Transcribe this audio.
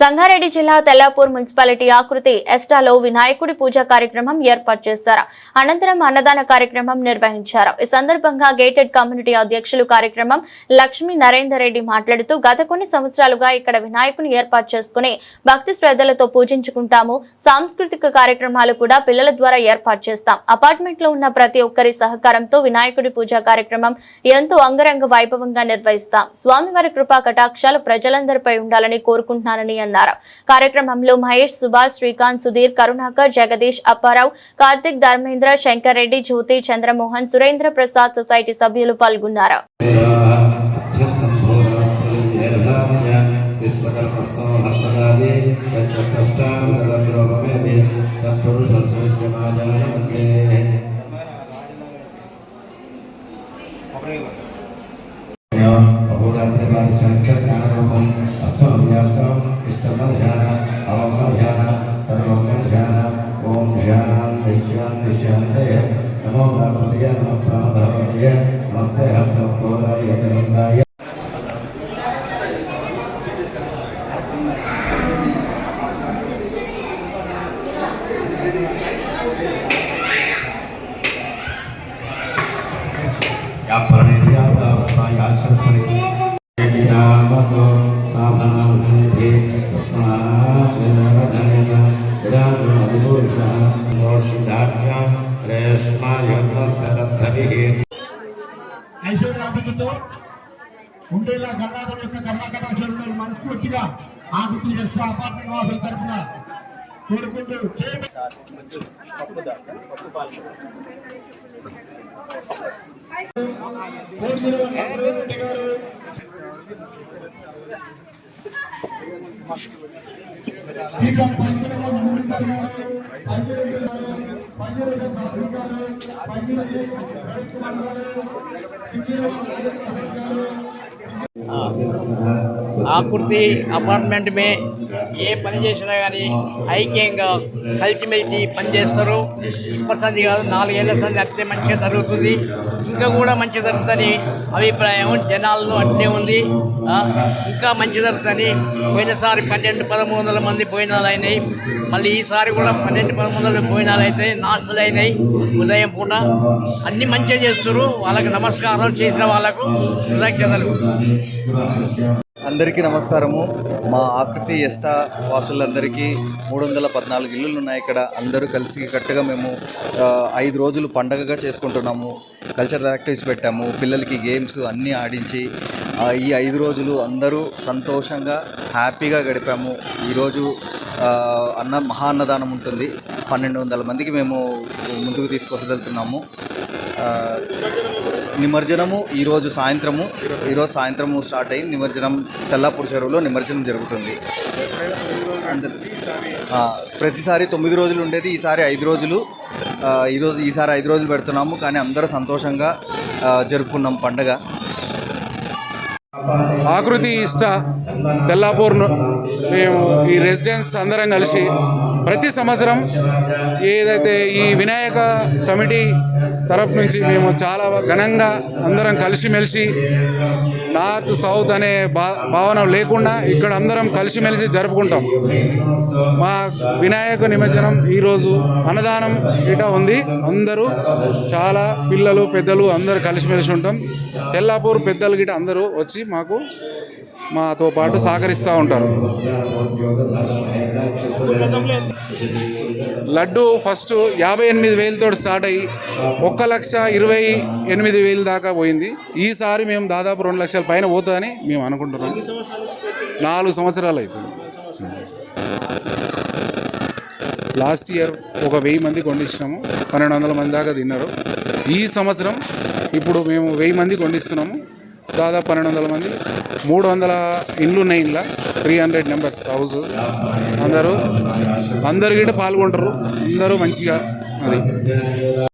సంగారెడ్డి జిల్లా తెల్లాపూర్ మున్సిపాలిటీ ఆకృతి ఎస్టాలో వినాయకుడి పూజా కార్యక్రమం ఏర్పాటు చేశారు. అనంతరం అన్నదాన కార్యక్రమం నిర్వహించారు. ఈ సందర్భంగా గేటెడ్ కమ్యూనిటీ అధ్యక్షులు కార్యక్రమం లక్ష్మీ నరేందర్ రెడ్డి మాట్లాడుతూ గత కొన్ని సంవత్సరాలుగా ఇక్కడ వినాయకుని ఏర్పాటు చేసుకుని భక్తి శ్రద్ధలతో పూజించుకుంటాము. సాంస్కృతిక కార్యక్రమాలు కూడా పిల్లల ద్వారా ఏర్పాటు చేస్తాం. అపార్ట్మెంట్లో ఉన్న ప్రతి ఒక్కరి సహకారంతో వినాయకుడి పూజా కార్యక్రమం ఎంతో అంగరంగ వైభవంగా నిర్వహిస్తాం. స్వామివారి కృపా కటాక్షాలు ప్రజలందరిపై ఉండాలని కోరుకుంటున్నానని అన్నారు. కార్యక్రమంలో మహేష్ సుభాష్ శ్రీకాంత్ సుధీర్ కరుణాకర్ జగదీష్ అప్పారావు కార్తిక్ ధర్మేంద్ర శంకర్ రెడ్డి జ్యోతి చంద్రమోహన్ సురేంద్ర ప్రసాద్ సొసైటీ సభ్యులు పాల్గొన్నారు. అహోరాత్రిపారిశ్రాక్షజ్ఞానరూపం इष्टमध्यान अवमध्यान सर्वमध्यान ओम ध्यान निश्यान निश्यांते नमो गणपतये नमः प्राणधारणये नमस्ते हस्तमकोदराय गणंदाय या परमेश्वर का या सरस्वती ఐశ్వర్యాభితో ఉండేలా గర్నాథం యొక్క కర్ణాకటాచారులు మనస్ఫూర్తిగా ఆకృతి చేస్తూ అపార్ట్మెంట్ వాసుల తరఫున కోరుకుంటూ గారు పరిస్థితుల్లో पाहिजे रेषा चालू झालं पाहिजे रेषे गणेश कुमार झालं ఆకృతి అపార్ట్మెంట్ మే ఏ పని చేసినా కానీ ఐక్యంగా కలిసిమెలిసి పనిచేస్తారు. ఇప్పటి సంది కాదు నాలుగేళ్ళ సంది అట్లే మంచిగా జరుగుతుంది. ఇంకా కూడా మంచి జరుగుతుంది అభిప్రాయం జనాల్లో అట్లే ఉంది. ఇంకా మంచి జరుగుతుంది పోయినసారి పన్నెండు పదమూడు వందల మంది పోయినాలు అయినాయి మళ్ళీ ఈసారి కూడా పన్నెండు పదమూడు వందల పోయినాలు అయితే నాస్తులు అయినాయి ఉదయం పూట అన్ని మంచిగా చేస్తారు వాళ్ళకి నమస్కారం చేసిన వాళ్ళకు కృతజ్ఞతలు. అందరికీ నమస్కారము. మా ఆకృతి ఎస్తా వాసులందరికీ మూడు వందల పద్నాలుగు ఇల్లులు ఉన్నాయి ఇక్కడ. అందరూ కలిసి కట్టుగా మేము ఐదు రోజులు పండగగా చేసుకుంటున్నాము. కల్చరల్ యాక్టివిటీస్ పెట్టాము. పిల్లలకి గేమ్స్ అన్నీ ఆడించి ఈ ఐదు రోజులు అందరూ సంతోషంగా హ్యాపీగా గడిపాము. ఈరోజు అన్న మహా అన్నదానం ఉంటుంది. పన్నెండు వందల మందికి మేము ముందుకు తీసుకొసగలుగుతున్నాము వెళ్తున్నాము నిమజ్జనము ఈరోజు సాయంత్రము ఈరోజు సాయంత్రము స్టార్ట్ అయ్యి నిమజ్జనం తెల్లాపూర్ చెరువులో నిమజ్జనం జరుగుతుంది. ప్రతిసారి తొమ్మిది రోజులు ఉండేది ఈసారి ఐదు రోజులు. ఈరోజు ఈసారి ఐదు రోజులు పెడుతున్నాము కానీ అందరూ సంతోషంగా జరుపుకున్నాం పండగ. ఆకృతి ఇష్ట తెల్లాపూర్ను మేము ఈ రెసిడెన్స్ అందరం కలిసి ప్రతి సంవత్సరం ఏదైతే ఈ వినాయక కమిటీ తరఫు నుంచి మేము చాలా ఘనంగా అందరం కలిసిమెలిసి నార్త్ సౌత్ అనే భా భావన లేకుండా ఇక్కడ అందరం కలిసిమెలిసి జరుపుకుంటాం. మా వినాయక నిమజ్జనం ఈరోజు అన్నదానం ఇట ఉంది. అందరూ చాలా పిల్లలు పెద్దలు అందరూ కలిసిమెలిసి ఉంటాం. తెల్లాపూర్ పెద్దలు గిట అందరూ వచ్చి మాకు మాతో పాటు సహకరిస్తూ ఉంటారు. లడ్డు ఫస్ట్ యాభై ఎనిమిది వేలతో స్టార్ట్ అయ్యి ఒక్క లక్ష ఇరవై ఎనిమిది వేలు దాకా పోయింది. ఈసారి మేము దాదాపు రెండు లక్షల పైన పోతుందని మేము అనుకుంటున్నాం. నాలుగు సంవత్సరాలు అవుతుంది. లాస్ట్ ఇయర్ ఒక వెయ్యి మంది కొండిచ్చినాము పన్నెండు వందల మంది దాకా తిన్నారు. ఈ సంవత్సరం ఇప్పుడు మేము వెయ్యి మంది కొండిస్తున్నాము దాదాపు పన్నెండు వందల మంది మూడు వందల ఇండ్లు ఉన్నాయి ఇంట్లో త్రీ హండ్రెడ్ నెంబర్స్ హౌసెస్ అందరూ అందరు గిట్ట పాల్గొంటారు. అందరూ మంచిగా అది